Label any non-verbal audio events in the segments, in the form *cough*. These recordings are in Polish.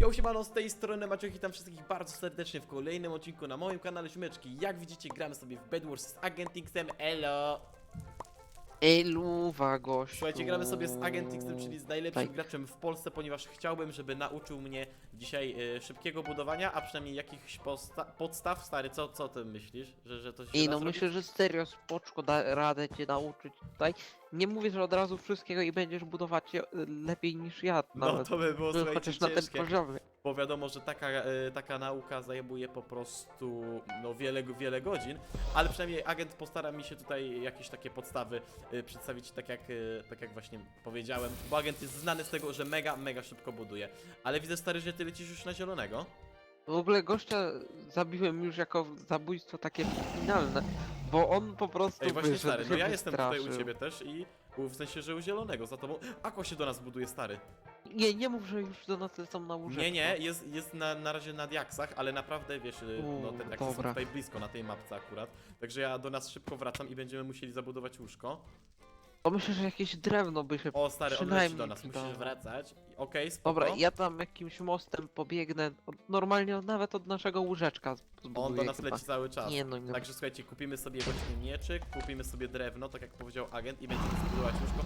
Yo, siemano, z tej strony Maciek, witam wszystkich bardzo serdecznie w kolejnym odcinku na moim kanale Ziomeczki. Jak widzicie, gramy sobie w Bed Wars z Agent Xem, elo! Eluwa, gościu. Słuchajcie, gramy sobie z Agent Xem, czyli z najlepszym Tak. graczem w Polsce, ponieważ chciałbym, żeby nauczył mnie dzisiaj e, szybkiego budowania, a przynajmniej jakichś posta- podstaw. Stary, co, co ty myślisz? Że, że to się I da no zrobić? myślę, że serio spoczko da radę cię nauczyć tutaj. Nie mówię, że od razu wszystkiego i będziesz budować je, y, lepiej niż ja No nawet. to by było, By słuchajcie, chociaż na tym ciężkie. poziomie. bo wiadomo, że taka, e, taka nauka zajmuje po prostu no, wiele, wiele godzin, ale przynajmniej agent postara mi się tutaj jakieś takie podstawy e, przedstawić, tak jak, e, tak jak właśnie powiedziałem, bo agent jest znany z tego, że mega, mega szybko buduje. Ale widzę stary, że ty lecisz już na zielonego. W ogóle gościa zabiłem już jako zabójstwo takie finalne, bo on po prostu Ej, właśnie wyszedł, stary, no się ja jestem tutaj u wystraszył. ciebie też i u- w sensie, że u zielonego za tobą. Ako się do nas buduje, stary. Nie, nie mów, że już do nas lecą na łóżeczko. Nie, nie, jest, jest na, na razie na diaksach, ale naprawdę, wiesz, y, no te diaksy są dobra. tutaj blisko na tej mapce akurat. Także ja do nas szybko wracam i będziemy musieli zabudować łóżko. To myślę, że jakieś drewno by się... O, stary, on leci Przynajmniej do nas, musisz przydało. wracać. Okej, spoko. Dobra, ja tam jakimś mostem pobiegnę, od, normalnie od, nawet od naszego łóżeczka z- zbuduję On do nas chyba. leci cały czas. Nie no, nie. Także słuchajcie, kupimy sobie właśnie mieczyk, kupimy sobie drewno, tak jak powiedział agent i będziemy zbudować łóżko.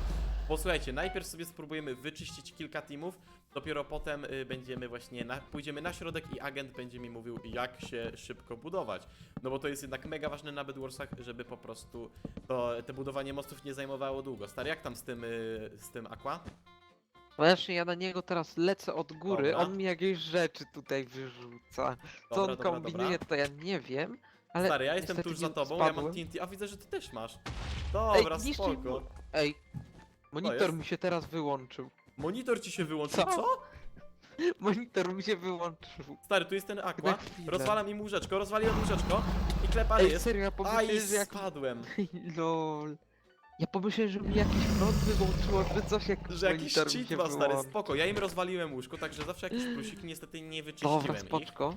Posłuchajcie, najpierw sobie spróbujemy wyczyścić kilka teamów, dopiero potem y, będziemy właśnie, na, pójdziemy na środek i agent będzie mi mówił jak się szybko budować. No bo to jest jednak mega ważne na Bedwarsach, żeby po prostu to, te budowanie mostów nie zajmowało długo. Stary, jak tam z tym, y, z tym aqua? Właśnie ja na niego teraz lecę od góry, Dobra. on mi jakieś rzeczy tutaj wyrzuca. Co on kombinuje, to ja nie wiem, ale Stary, ja jestem niestety tuż za nie tobą, ja mam spadłem. TNT, a widzę, że ty też masz. Dobra, niszczy spoko. Ej, monitor jest? mi się teraz wyłączył. Monitor ci się wyłączył, Co? co? *laughs* Monitor mi się wyłączył. Stary, tu jest ten aqua. Na chwilę. Rozwalam im łóżeczko, rozwaliłem łóżeczko i klepany Ej, jest. serio, ja Aj, pomyślałem, że jak... spadłem. *laughs* Lol. Ja pomyślałem, że mi jakiś prąd wyłączyło, czy coś jak Że jakiś monitor mi cheat się ma, stary, wyłączył. spoko. Ja im rozwaliłem łóżko, także zawsze jakieś plusiki niestety nie wyczyściłem Dobra, ich. spoczko.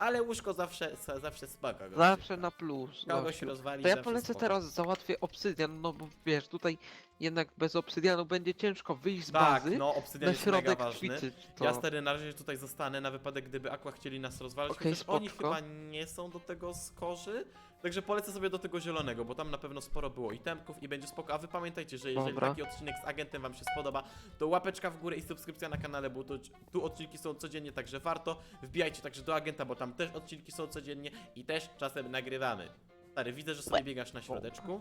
Ale łóżko zawsze, za- zawsze gościu. Zawsze na plus. Kogoś gościu. rozwali, To ja zawsze polecę spoko. teraz, załatwię obsydian, no bo wiesz, tutaj jednak bez obsydianu będzie ciężko wyjść z Tak, bazy, no, obsydian na jest mega środek ważny. ćwiczyć to. Ja stary na razie tutaj zostanę na wypadek, gdyby Aqua chcieli nas rozwalać, Okej, chociaż oni spoczko. chyba nie są do tego skorzy. Także polecę sobie do tego zielonego, bo tam na pewno sporo było itemków i będzie spoko. A wy pamiętajcie, że jeżeli Dobra. taki odcinek z agentem wam się spodoba, to łapeczka w górę i subskrypcja na kanale, bo tu, tu odcinki są codziennie, także warto. Wbijajcie także do agenta, bo tam też odcinki są codziennie i też czasem nagrywamy. Stary, widzę, że sobie biegasz na środeczku.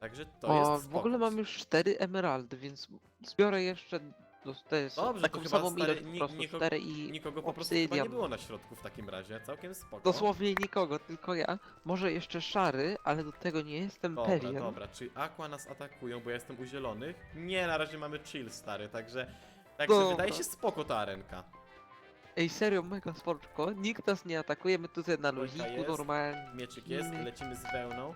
Także to o, jest w spoko. ogóle mam już 4 emeraldy, więc zbiorę jeszcze, no, to jest Dobrze, taką to chyba, samą stary, ilość po ni- prostu, nikogo- 4 i Nikogo po prostu chyba nie obsydian. było na środku w takim razie, całkiem spoko. Dosłownie nikogo, tylko ja. Może jeszcze szary, ale do tego nie jestem Dobra, pewien. dobra, czy Aqua nas atakują, bo ja jestem u zielonych? Nie, na razie mamy chill, stary, także... Także Dobra. wydaje się spoko ta arenka. Ej, serio, mega spoczko, nikt nas nie atakuje, my tutaj na Dwójka luziku jest. normalnie. Mieczyk jest, lecimy z wełną.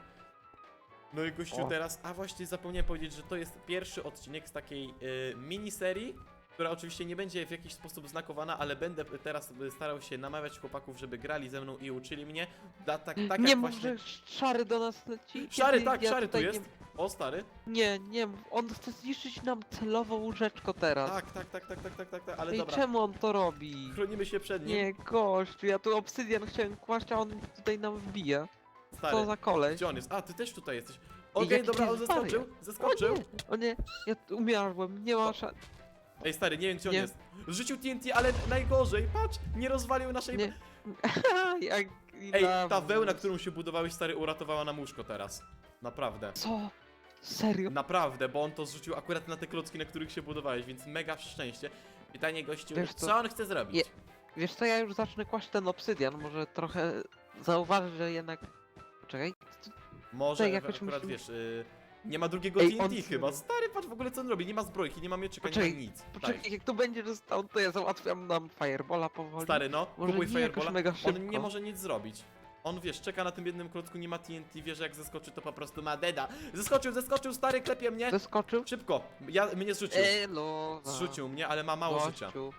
No i gościu O. teraz, a właśnie zapomniałem powiedzieć, że to jest pierwszy odcinek z takiej y, miniserii, która oczywiście nie będzie w jakiś sposób znakowana, ale będę teraz y, starał się namawiać chłopaków, żeby grali ze mną i uczyli mnie. Dla, tak, tak nie jak mów, właśnie... że szary do nas leci. Szary, Kiedy tak, ja szary tu tutaj jest. O, stary. Nie, nie, mów. on chce zniszczyć nam celowo łóżeczko teraz. Tak, tak, tak, tak, tak, tak, tak, tak, ale Ej, dobra. czemu on to robi? Chronimy się przed nim. Nie, gościu, ja tu obsydian chciałem kłaść, a on tutaj nam wbija. Stary, Co za koleś? gdzie on jest? A, ty też tutaj jesteś. Okej, jaki dobra, on jest zeskoczył, wariat. O nie, o nie, ja tu nie ma szans. Ej, stary, nie wiem gdzie on Nie. jest. Rzucił TNT, ale najgorzej, patrz, nie rozwalił naszej... Nie. *laughs* Jak Ej, ta wełna, którą się budowałeś, stary, uratowała nam łóżko teraz. Naprawdę. Co? Serio? Naprawdę, bo on to zrzucił akurat na te klocki, na których się budowałeś, więc mega szczęście. Pytanie gościu, Wiesz co? co on chce zrobić? Je- Wiesz co, ja już zacznę kłaść ten obsydian, może trochę zauważy, że jednak... Czekaj, Może tak jakoś akurat, musimy- wiesz, y, nie ma drugiego Ej, TNT on- chyba. Stary, patrz w ogóle co on robi, nie ma zbrojki, nie ma mieczyka, nie Poczekaj, ma nic. poczekaj, jak to będzie został, to ja załatwiam nam firebola powoli. Stary, no, Może kupuj nie jakoś Firebola. mega On nie może nic zrobić. On wiesz, czeka na tym jednym klocku, nie ma TNT, wie, że jak zeskoczy, to po prostu ma deda. Zeskoczył, zeskoczył, stary, klepie mnie. Zeskoczył? Szybko, ja, mnie zrzucił. Elo, Zrzucił mnie, ale ma mało życia. gościu.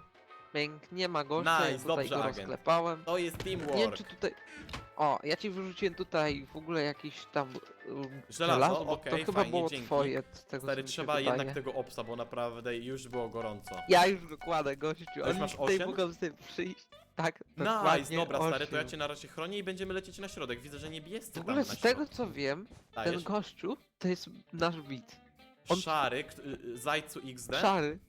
Pięknie ma gościa, Nice, ja tutaj dobrze, go agent. rozklepałem. To jest Nie wiem czy tutaj... O, ja ci wyrzuciłem tutaj w ogóle jakiś tam um, Żelazo, bo okej, to chyba fajnie, było dzięki. twoje, z tego Stary, co mi się trzeba wydaje. jednak tego obsa, bo naprawdę już było gorąco. Ja już go kładę, gościu, już oni masz tutaj osiem? mogą sobie przyjść. Tak, Nice, dokładnie dobra stary, to ja osiem. cię na razie chronię i będziemy lecieć na środek. Widzę, że niebiescy W tam ogóle na z tego środku. co wiem, ten Dajesz. gościu to jest nasz widz. on- Szary, kt- y, Zajcu XD? Szary.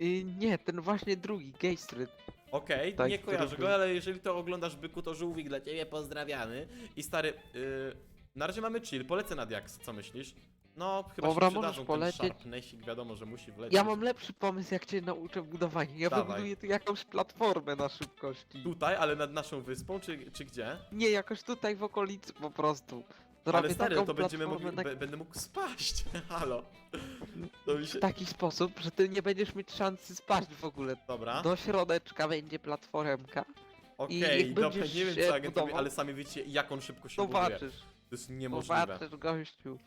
Y, nie, ten właśnie drugi, Gejstryt. Okej, Tak, nie kojarzę go, ale jeżeli to oglądasz Byku, to żółwik dla ciebie, pozdrawiamy. I stary, y, na razie mamy chill, polecę na Diaks, co myślisz? No, chyba Dobra, się możesz polecieć. ten sharpnessik, wiadomo, że musi wlecieć. Ja mam lepszy pomysł, jak cię nauczę budowania. Ja Dawaj. wybuduję tu jakąś platformę na szybkości. Tutaj, ale nad naszą wyspą, czy, czy gdzie? Nie, jakoś tutaj w okolicy po prostu. Zrobię ale stary, taką to będziemy mogli, na be, będę mógł spaść, *laughs* halo. To mi się... w taki sposób, że ty nie będziesz mieć szansy spaść w ogóle. Dobra, Do środeczka będzie platformka. okej, jak dobra, będziesz nie wiem się co agent robi, budował- ale sami wiecie, jak on szybko się buduje. Zobaczysz, To jest niemożliwe. zobaczysz gościu.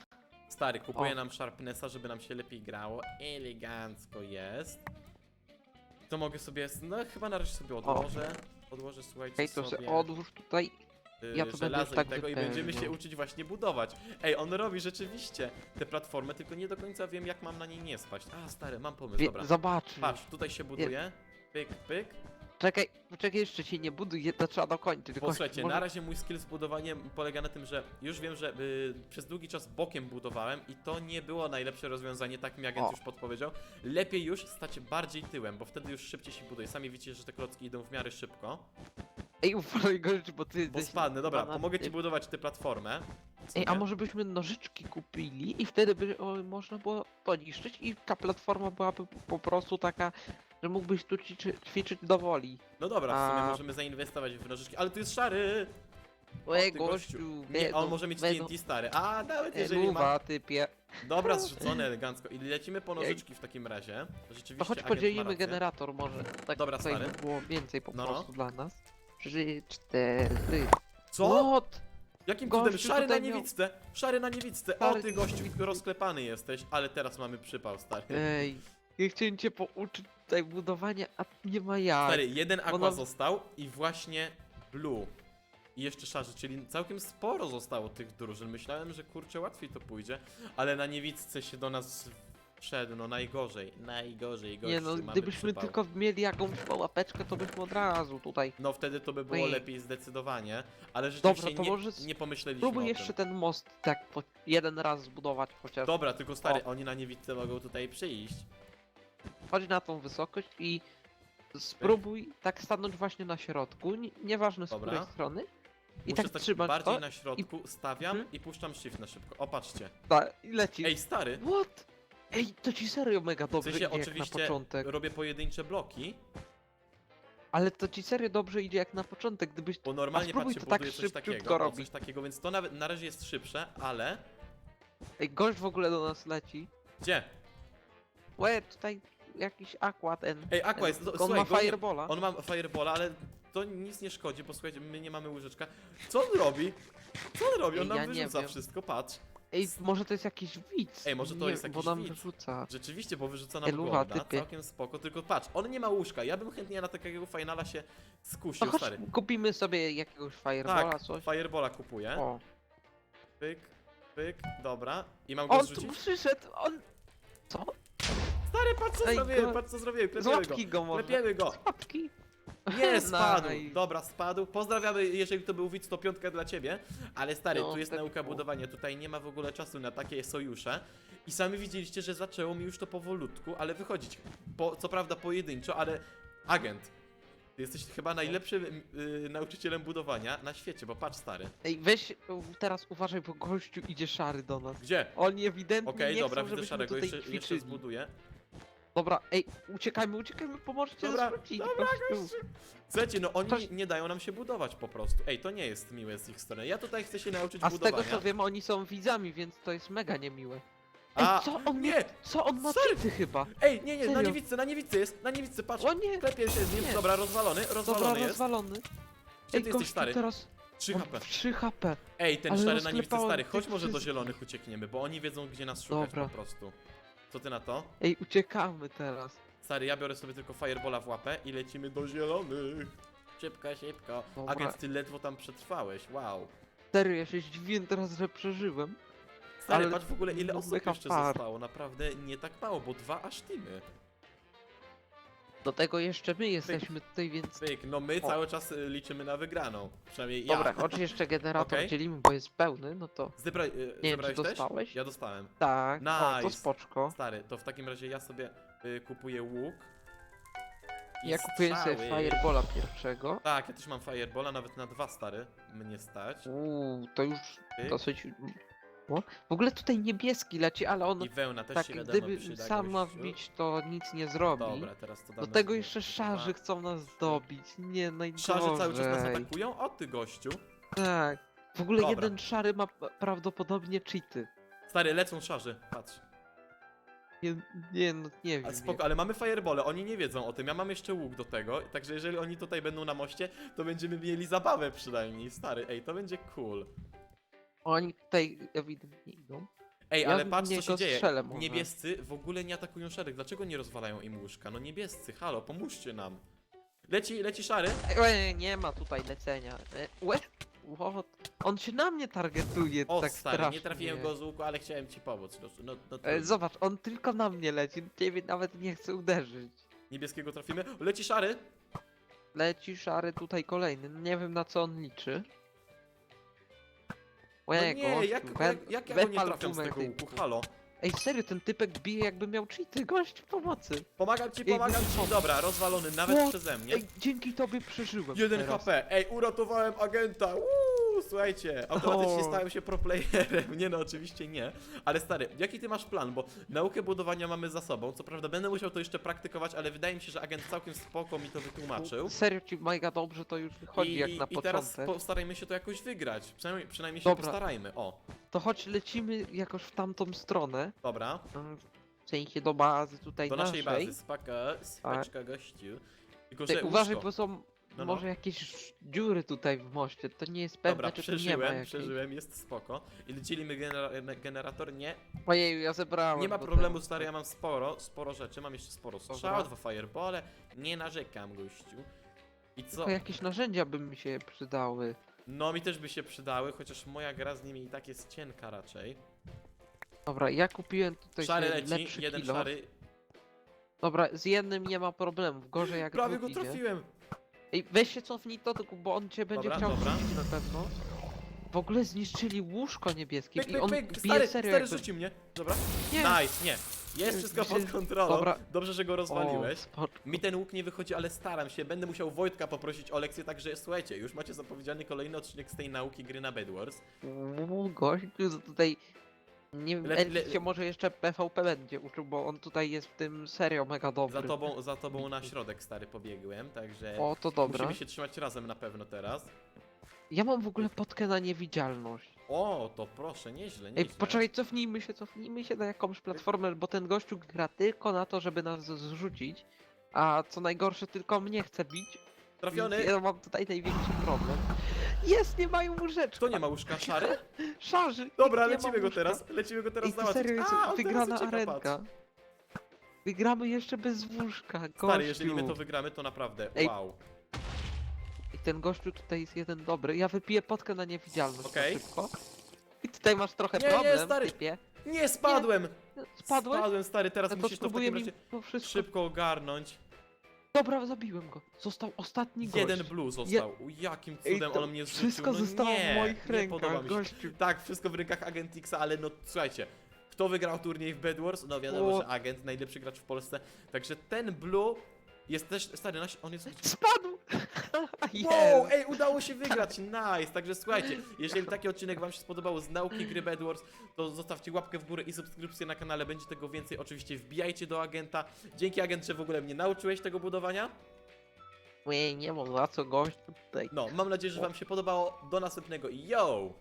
Stary, kupuję O. nam Sharpnessa, żeby nam się lepiej grało. Elegancko jest. To mogę sobie, no chyba na razie sobie odłożę. Odłożę, słuchajcie, Ej, to sobie se odłóż tutaj. Y, ja to będę już tak i tego i będziemy się uczyć właśnie budować. Ej, on robi rzeczywiście tę platformę, tylko nie do końca wiem, jak mam na niej nie spaść. A, stary, mam pomysł, dobra. zobaczysz. Patrz, tutaj się buduje. Pyk, pyk. Czekaj, czekaj, jeszcze się nie buduj, to trzeba dokończyć. Gościu, Posłuchajcie, może- na razie mój skill z budowaniem polega na tym, że już wiem, że y, przez długi czas bokiem budowałem i to nie było najlepsze rozwiązanie, tak mi agent O. już podpowiedział. Lepiej już stać bardziej tyłem, bo wtedy już szybciej się buduje. Sami widzicie, że te klocki idą w miarę szybko. Ej, uważaj gościu, bo ty Bo jesteś spadnę, dobra, chyba na pomogę ci budować tę platformę. Co Ej, a nie? może byśmy nożyczki kupili i wtedy by o, można było poniszczyć i ta platforma byłaby po- po prostu taka, że mógłbyś tu ćwiczy, ćwiczyć do woli. No dobra, w sumie a- możemy zainwestować w nożyczki, ale tu jest szary! Ej, ty gościu, Nie, on może mieć TNT stary. A, nawet jeżeli ma... Luwa, typie. Dobra, zrzucone elegancko. I lecimy po nożyczki w takim razie. Rzeczywiście To choć agent ma podzielimy rację. generator może. Tak Dobra, tutaj stary. by było więcej po No, no. prostu dla nas. Trzy, cztery. Co? What? Jakim Gościu, cudem? Szary na tutaj miał- niewidce! Szary na niewidce! O Szary ty gościu, rozklepany jesteś, ale teraz mamy przypał, stary. Ej, ja chciałem cię pouczyć tutaj budowania, a nie ma jak. Stary, jeden aqua nam- został i właśnie blue. I jeszcze szarzy, czyli całkiem sporo zostało tych drużyn. Myślałem, że kurczę łatwiej to pójdzie, ale na niewidce się do nas wszedł, no najgorzej, najgorzej gościu, Nie no, mamy gdybyśmy przypał. tylko mieli jakąś łapeczkę, to byśmy od razu tutaj. No wtedy to by było Ej. lepiej zdecydowanie, ale rzeczywiście Dobra, to nie, może nie pomyśleliśmy Spróbuj o jeszcze tym. ten most tak po jeden raz zbudować chociaż. Dobra, tylko stary, oni na niewidce mogą tutaj przyjść. Chodź na tą wysokość i spróbuj tak stanąć właśnie na środku, nie- nieważne z Dobra. której strony. I Muszę tak stać trzymać bardziej to na środku, stawiam Mhm. i puszczam shift na szybko. O, patrzcie. ta, i leci. Ej, stary, What? Ej, to ci serio mega w dobrze sensie idzie jak na oczywiście początek. robię pojedyncze bloki, Ale to ci serio dobrze idzie jak na początek, gdybyś... bo normalnie spróbuj patrzcie, to tak coś szybciutko takiego, o, robić. coś takiego, więc to nawet na razie jest szybsze, ale... Ej, gość w ogóle do nas leci. Gdzie? Łe, tutaj jakiś aqua ten... Ej, Aqua jest, no, tylko on słuchaj, ma go nie- firebola. On ma firebola, ale to nic nie szkodzi, bo słuchajcie, my nie mamy łyżeczka. Co on robi? Co on robi? On Ej, nam ja nie wyrzuca wiem. wszystko, patrz. Ej, może to jest jakiś widz. Ej, może to jest Bo jakiś nam widz. wyrzuca. Rzeczywiście, bo wyrzuca nam Eluwa, glonda, typie. całkiem spoko, tylko patrz, on nie ma łóżka, ja bym chętnie na takiego finala się skusił, chodź, stary. kupimy sobie jakiegoś firebola, Tak, coś. Firebola kupuję. O, Pyk, pyk, dobra. I mam go on tu zrzucić? przyszedł, on... Co? Stary, patrz co Ej, zrobiłem, go- patrz co zrobiłem, klepiemy go. go może. Klepiemy go. Z łapki. Nie, *laughs* spadł. Nice. Dobra, spadł. Pozdrawiamy, jeżeli to był widz, to piątka dla ciebie. Ale stary, No, tu jest tak nauka było. budowania, tutaj nie ma w ogóle czasu na takie sojusze. I sami widzieliście, że zaczęło mi już to powolutku, ale wychodzić. Po, co prawda pojedynczo, ale agent. Ty jesteś chyba najlepszym y, nauczycielem budowania na świecie, bo patrz stary. Ej, weź teraz uważaj, bo gościu idzie szary do nas. Gdzie? Oni ewidentnie Okej, nie dobra, chcą, widzę żebyśmy szarego, tutaj jeszcze, jeszcze ćwiczyli. zbuduję. Dobra, ej, uciekajmy, uciekajmy, pomożcie Dobra, zwrócić, dobra, gościu. Słuchajcie, no oni Coś- nie dają nam się budować po prostu. Ej, to nie jest miłe z ich strony. Ja tutaj chcę się nauczyć A z budowania. tego co wiem, oni są widzami, więc to jest mega niemiłe. Ej, A, co on nie! Co on ma cheaty chyba? Ej, nie, nie, na Serio? na niewidce jest, na niewidce, patrz. O nie! Klepie się z nim, Nie. dobra, rozwalony, Dobra, rozwalony jest. rozwalony. Gdzie Ej, ty jesteś gościu stary? teraz 3 on HP. 3 HP. Ej, ten Ale szary na rozklepałem stary, tych chodź może do wszystkich. zielonych uciekniemy, bo oni wiedzą gdzie nas szukać Dobra. po prostu. Co ty na to? Ej, uciekamy teraz. Stary, ja biorę sobie tylko firebola w łapę i lecimy do zielonych. Szybko, szybko. Dobra. Agent, ty ledwo tam przetrwałeś, wow. Serio, ja się zdziwiłem teraz, że przeżyłem. Stary, Ale patrz w ogóle ile osób mega jeszcze fart. zostało, naprawdę nie tak mało, bo dwa aż teamy. Do tego jeszcze my jesteśmy tutaj, więc... Pyk, no my O. cały czas y, liczymy na wygraną. Przynajmniej ja. Dobra, choć jeszcze generator Okej. dzielimy, bo jest pełny, no to... Zebra, y, Nie wiem, czy zebrałeś też? dostałeś? Ja dostałem. Tak, o, to Nice. spoczko. Stary, to w takim razie ja sobie y, kupuję łuk. i Ja kupiłem sobie strzały. Firebola pierwszego. Tak, ja też mam Firebola, nawet na dwa stary mnie stać. Uuu, to już Pyk. dosyć... W ogóle tutaj niebieski leci, ale on I wełna też tak się wiadomo gdyby przyda, sam ma gościu. wbić, to nic nie zrobi. Dobra, teraz to Do tego sobie jeszcze dwa. szarzy chcą nas zdobić. Nie, najgorzej. Szarze cały czas nas atakują? O ty gościu. Tak. W ogóle Dobra. jeden szary ma p- prawdopodobnie cheaty. Stary, lecą szarzy, patrz. Nie, nie, no, nie wiem. A spoko, ale mamy firebole, oni nie wiedzą o tym, ja mam jeszcze łuk do tego, także jeżeli oni tutaj będą na moście, to będziemy mieli zabawę przynajmniej, stary, ej, to będzie cool. Oni tutaj ewidentnie idą. Ej, Ja ale patrz co się dzieje, strzelę może. niebiescy w ogóle nie atakują szarych, dlaczego nie rozwalają im łóżka? No niebiescy, halo, pomóżcie nam. Leci, leci szary? E, nie ma tutaj lecenia. E, łe, what? On się na mnie targetuje O tak stary, strasznie. nie trafiłem go z łuku, ale chciałem ci pomóc, no, no, no to E, zobacz, on tylko na mnie leci. Ciebie nawet nie chce uderzyć. niebieskiego trafimy, leci szary? Leci szary tutaj kolejny. Nie wiem na co on liczy. No Łe, nie, jak, jak, jak ja go nie trafiam z tego łuku, halo? Ej, serio, ten typek bije jakby miał cheaty, gość pomocy. Pomagam ci, Ej, pomagam ci, dobra, rozwalony nawet przeze mnie. Ej, dzięki tobie przeżyłem Jeden teraz. HP, ej, uratowałem agenta, Uuu, słuchajcie, automatycznie O. stałem się proplayerem, nie no, oczywiście nie, ale stary, jaki ty masz plan, bo naukę budowania mamy za sobą, co prawda będę musiał to jeszcze praktykować, ale wydaje mi się, że agent całkiem spoko mi to wytłumaczył. Serio ci mega dobrze to już wychodzi I, jak i, na I teraz początek. postarajmy się to jakoś wygrać, przynajmniej, przynajmniej się Dobra. postarajmy, o, To choć lecimy jakoś w tamtą stronę. dobra, mm, W sensie do bazy tutaj do naszej naszej. bazy, spaka, spaczka gościu, tylko Ty, że uważaj, łóżko. bo są no. może jakieś dziury tutaj w moście. To nie jest pewne, Dobra, czy tu nie ma przeżyłem, jakiejś. przeżyłem, jest spoko. I dzielimy genera generator, nie, Ojej, ja zebrałem. Nie ma problemu, teraz. stary, ja mam sporo, sporo rzeczy, mam jeszcze sporo strzał, Dobra. dwa firebole, nie narzekam, gościu. I co? Tylko jakieś narzędzia by mi się przydały. No mi też by się przydały, chociaż moja gra z nimi i tak jest cienka raczej. Dobra, ja kupiłem tutaj Szary sobie leci, lepszy jeden kilo. szary. Dobra, z jednym nie ma problemów. Gorzej jak Prawie go idzie. trafiłem! Ej, weź się cofnij to, tylko- bo on cię będzie Dobra, chciał dobra. rzucić na pewno. W ogóle zniszczyli łóżko niebieskie Pyk, i pyk, on pyk, bije stary, serio stary jakby... rzucił mnie. Dobra, Nie. nice, nie. Jest wszystko pod kontrolą, Dobra. dobrze, że go rozwaliłeś. Spoko. Mi ten łuk nie wychodzi, ale staram się. Będę musiał Wojtka poprosić o lekcję, także słuchajcie, już macie zapowiedziany kolejny odcinek z tej nauki gry na Bedwars. Uuu, gościu, tutaj... Nie wiem, Le- le- się może jeszcze PvP będzie uczył, bo on tutaj jest w tym serio mega dobry. Za tobą, za tobą na środek, stary, pobiegłem, także O, to dobra. musimy się trzymać razem na pewno teraz. Ja mam w ogóle potkę na niewidzialność. O, to proszę, nieźle, Ej, nieźle. poczekaj, cofnijmy się, cofnijmy się na jakąś platformę, bo ten gościu gra tylko na to, żeby nas zrzucić. A co najgorsze, tylko mnie chce bić. Trafiony! Ja mam tutaj największy problem. Jest, nie mają łóżeczka. Kto nie ma łóżka? Szary? *laughs* Szarzy. Dobra, nikt nie ma lecimy go łóżka. teraz, lecimy go teraz Ej, to załatwić. serio jest A, on teraz wygrana arenka. Wygramy jeszcze bez łóżka, gościu. Stary, jeżeli my to wygramy, to naprawdę, Ej, wow. I ten gościu tutaj jest jeden dobry. Ja wypiję potkę na niewidzialność Okej. na szybko. I tutaj masz trochę Nie, nie, problem, stary. typie. Nie, spadłem! Spadłeś? Spadłem, stary, teraz No to musisz to w spróbuję takim mi razie to wszystko... szybko ogarnąć. Dobra, zabiłem go. Został ostatni gość. Jeden blue został. U, Jakim Ej, cudem to on mnie zrzucił. Wszystko no zostało nie, w moich nie podoba rękach, mi się. gościu. Tak, wszystko w rękach Agentixa, ale no słuchajcie. Kto wygrał turniej w Bedwars? No wiadomo, O. że agent, najlepszy gracz w Polsce. Także ten blue jest też, stary, nasz- on jest *laughs* Spadł! *laughs* Wow, ej, udało się wygrać, nice! Także słuchajcie, jeżeli taki odcinek wam się spodobał z nauki gry Bedwars, to zostawcie łapkę w górę i subskrypcję na kanale, będzie tego więcej. Oczywiście wbijajcie do agenta. Dzięki agent, że w ogóle mnie nauczyłeś tego budowania. Nie, nie za co gościu tutaj. No, mam nadzieję, że wam się podobało. Do następnego. Yo!